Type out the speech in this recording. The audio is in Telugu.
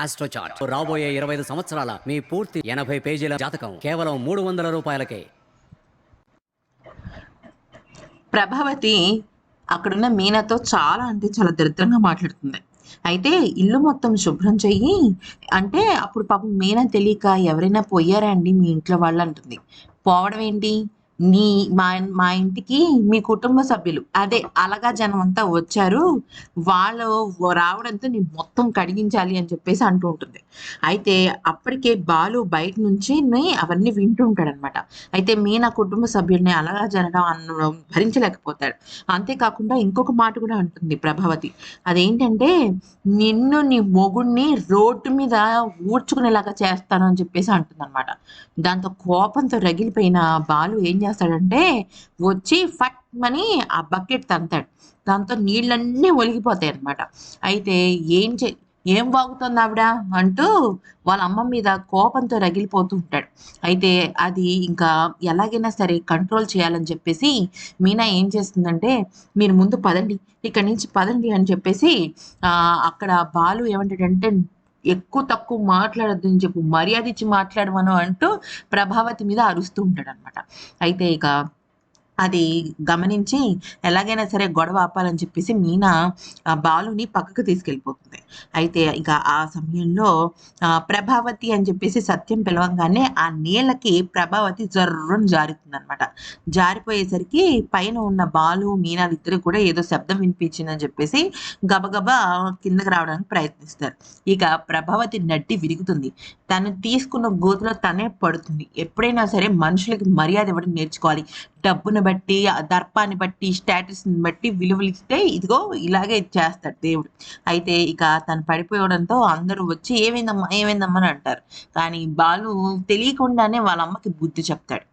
ఆస్ట్రోచార్ట్. రాబోయే ఇరవై ఐదు సంవత్సరాల మీ పూర్తి ఎనభై పేజీల జాతకం కేవలం మూడు వందల రూపాయలకే. ప్రభావతి అక్కడున్న మీనాతో చాలా అంటే చాలా దరిద్రంగా మాట్లాడుతుంది. అయితే ఇల్లు మొత్తం శుభ్రం చెయ్యి అంటే అప్పుడు పాపం మీనా తెలియక ఎవరైనా పోయారా అండి మీ ఇంట్లో వాళ్ళు అంటుంది. పోవడం ఏంటి నీ మా మా ఇంటికి మీ కుటుంబ సభ్యులు. అదే అలగా జనం అంతా వచ్చారు. వాళ్ళు రావడంతో నేను మొత్తం కడిగించాలి అని చెప్పేసి అంటూ ఉంటుంది. అయితే అప్పటికే బాలు బయట నుంచి అవన్నీ వింటూ ఉంటాడనమాట. అయితే మీనా కుటుంబ సభ్యుల్ని అలగా జనడం అన్న భరించలేకపోతాడు. అంతేకాకుండా ఇంకొక మాట కూడా అంటుంది ప్రభావతి. అదేంటంటే నిన్ను నీ మొగుడిని రోడ్డు మీద ఊడ్చుకునేలాగా చేస్తాను అని చెప్పేసి అంటుంది అనమాట దాంతో కోపంతో రగిలిపోయిన బాలు ఏం చేస్తాడంటే వచ్చి ఫట్ మని ఆ బకెట్ తంతాడు. దాంతో నీళ్ళన్నీ ఒలిగిపోతాయి అనమాట అయితే ఏం చే ఏం వాగుతుంది ఆవిడ అంటూ వాళ్ళ అమ్మ మీద కోపంతో రగిలిపోతూ ఉంటాడు. అయితే అది ఇంకా ఎలాగైనా సరే కంట్రోల్ చేయాలని చెప్పేసి మీనా ఏం చేస్తుందంటే మీరు ముందు పదండి ఇక్కడి నుంచి పదండి అని చెప్పేసి అక్కడ బాలు ఏమంటాడంటే ఎక్కువ తక్కువ మాట్లాడద్దు అని చెప్పు మర్యాద ఇచ్చి మాట్లాడమను అంటూ ప్రభావతి మీద అరుస్తూ ఉంటాడు అనమాట అయితే ఇక అది గమనించి ఎలాగైనా సరే గొడవ ఆపాలని చెప్పేసి మీనా బాలుని పక్కకు తీసుకెళ్ళిపోతుంది. అయితే ఇక ఆ సమయంలో ప్రభావతి అని చెప్పేసి సత్యం పిలవంగానే ఆ నీళ్ళకి ప్రభావతి జర్రం జారుతుంది అనమాట జారిపోయేసరికి పైన ఉన్న బాలు మీనాలు ఇద్దరు కూడా ఏదో శబ్దం వినిపించిందని చెప్పేసి గబగబా కిందకి రావడానికి ప్రయత్నిస్తారు. ఇక ప్రభావతి నడ్డి విరుగుతుంది. తను తీసుకున్న గోతులో తనే పడుతుంది. ఎప్పుడైనా సరే మనుషులకి మర్యాద ఇవ్వడం నేర్చుకోవాలి. డబ్బును బట్టి దర్పాన్ని బట్టి స్టేటస్ని బట్టి విలువలు ఇస్తే ఇదిగో ఇలాగే చేస్తాడు దేవుడు. అయితే ఇక తను పడిపోవడంతో అందరూ వచ్చి ఏమైందమ్మా? ఏమైందమ్మా? అని అంటారు. కానీ బాలు తెలియకుండానే వాళ్ళ అమ్మకి బుద్ధి చెప్తాడు.